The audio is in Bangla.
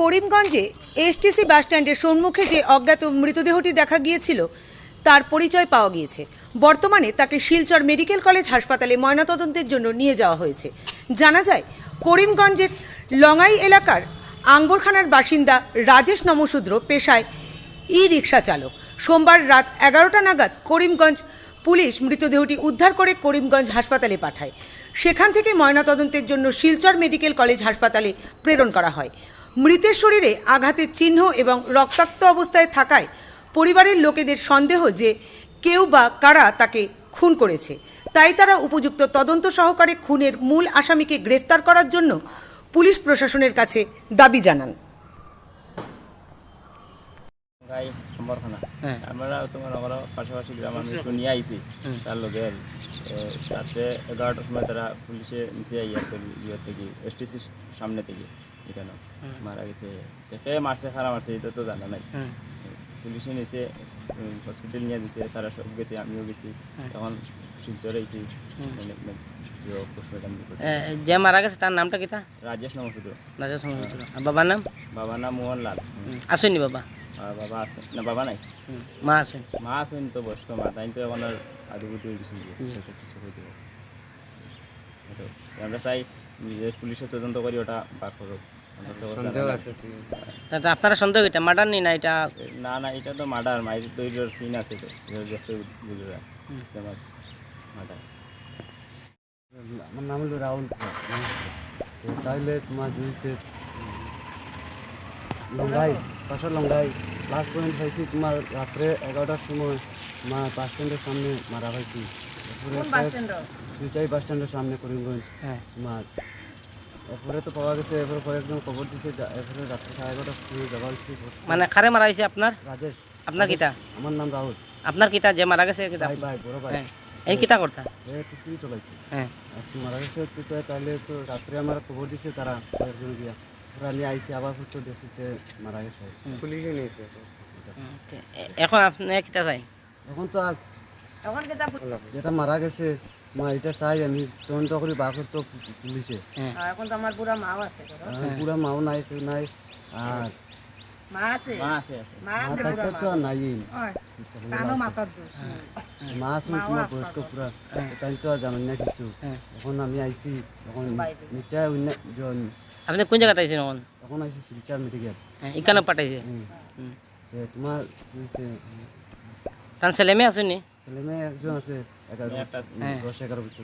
করিমগঞ্জে এসটিসি বাসস্ট্যান্ডের সম্মুখে যে অজ্ঞাত মৃতদেহটি দেখা গিয়েছিল, তার পরিচয় পাওয়া গিয়েছে। বর্তমানে তাকে শিলচর মেডিকেল কলেজ হাসপাতালে ময়নাতদন্তের জন্য নিয়ে যাওয়া হয়েছে। জানা যায়, করিমগঞ্জের লঙ্গাই এলাকার আঙ্গরখানার বাসিন্দা রাজেশ নমশূদ্র পেশায় ই রিক্সা চালক। সোমবার রাত এগারোটা নাগাদ করিমগঞ্জ পুলিশ মৃতদেহটি উদ্ধার করে করিমগঞ্জ হাসপাতালে পাঠায়। সেখান থেকে ময়নাতদন্তের জন্য শিলচর মেডিকেল কলেজ হাসপাতালে প্রেরণ করা হয়। মৃতের শরীরে আঘাতের চিহ্ন এবং রক্তাক্ত অবস্থায় থাকায় পরিবারের লোকেদের সন্দেহ যে কেউ বা কারা তাকে খুন করেছে। তাই তারা উপযুক্ত তদন্ত সহকারে খুনের মূল আসামিকে গ্রেফতার করার জন্য পুলিশ প্রশাসনের কাছে দাবি জানান। হ্যাঁ। আমরা তোমার পাশাপাশি গ্রাম আমি নিয়ে আইছি তার লগে রাত্রে এগারোটার সময় তারা পুলিশে নিচে ইয়ে থেকে এসটিসির সামনে থেকে এখানে মারা গেছে। কে মারছে খারাপ মারছে এটা তো জানা নাই। পুলিশে নিচে হসপিটাল নিয়ে দিছে তারা সব গেছে আমিও গেছি। তখন শিলচরে আইছি যে মারা গেছে তার নামটা কিতা রাজেশ নাম শুধু রাজা বাবার নাম? বাবার নাম মোহন লাল আসেনি বাবা? আর বাবা আছে। না বাবা নাই? মা আছেন। তো বয়স্ক মা তাই তো এখন আর। আমরা চাই পুলিশের তদন্ত করি ওটা বার করুক। তা আপনারা সন্দেহ এটা মার্ডার নি না এটা? না না এটা তো মার্ডার তৈরির সিন আছে তো। মার্ডার। আমার নাম হলো রাহুল। তো তাহলে তোমার জুইছে লঙ্গাই পাশের লঙ্গাই লাস্ট পয়েন্ট পাইছি তোমার রাত্রে এগারোটার সময় মা বাস স্ট্যান্ডের সামনে মারা হয়েছি সুইচাই বাস স্ট্যান্ডের সামনে করিমগঞ্জ হ্যাঁ তোমার এরপরে তো পাওয়া গেছে এরপরে কয়েকজন খবর দিছে এরপরে রাত্রে সাড়ে এগারোটার সময় যাওয়া হয়েছে মানে খারে মারা হয়েছে আপনার রাজেশ আপনার কিতা? আমার নাম রাহুল আপনার কিতা যে মারা গেছে কিতা? ভাই ভাই বড় ভাই এই কিতা করতা এ টুকটুকি চলাইছি। হ্যাঁ আর তুই মারা গেছে তো তো তাহলে তো রাত্রে আমার খবর দিছে তারা কয়েকজন গিয়া। ওরা নিয়ে আইসি আবার ফুটো দেশিতে মারা গেছে। পুলিশে নিয়েছে এখন আপনি কিতা চাই? এখন তো আর যেটা মারা গেছে মা এটা চাই আমি তদন্ত করি বার করতো পুলিশে। হ্যাঁ। এখন তো আমার বুড়া মাও আছে আর মাও নাই কেউ নাই আর মা আছে? মা আছে আছে। মা মা আছে তো আর নাই। কানো মাথার দোষ। মা আছে তোমার বয়স্ক পুরা। তাই তো আর জানেন না কিছু। হ্যাঁ। এখন আমি আইছি এখন। নিচে অন্য জন- আপনি কোন জায়গাতে আইছেন এখন এখন আইছি শিলচার মেডিকেল হ্যাঁ এখানে পাঠাইছে হুম। হুম। এ, তোমার হইছে, তার ছেলে মেয়ে আসেনি ছেলে মেয়ে একজন আছে এগারো একটা হ্যাঁ। দশ এগারো বছর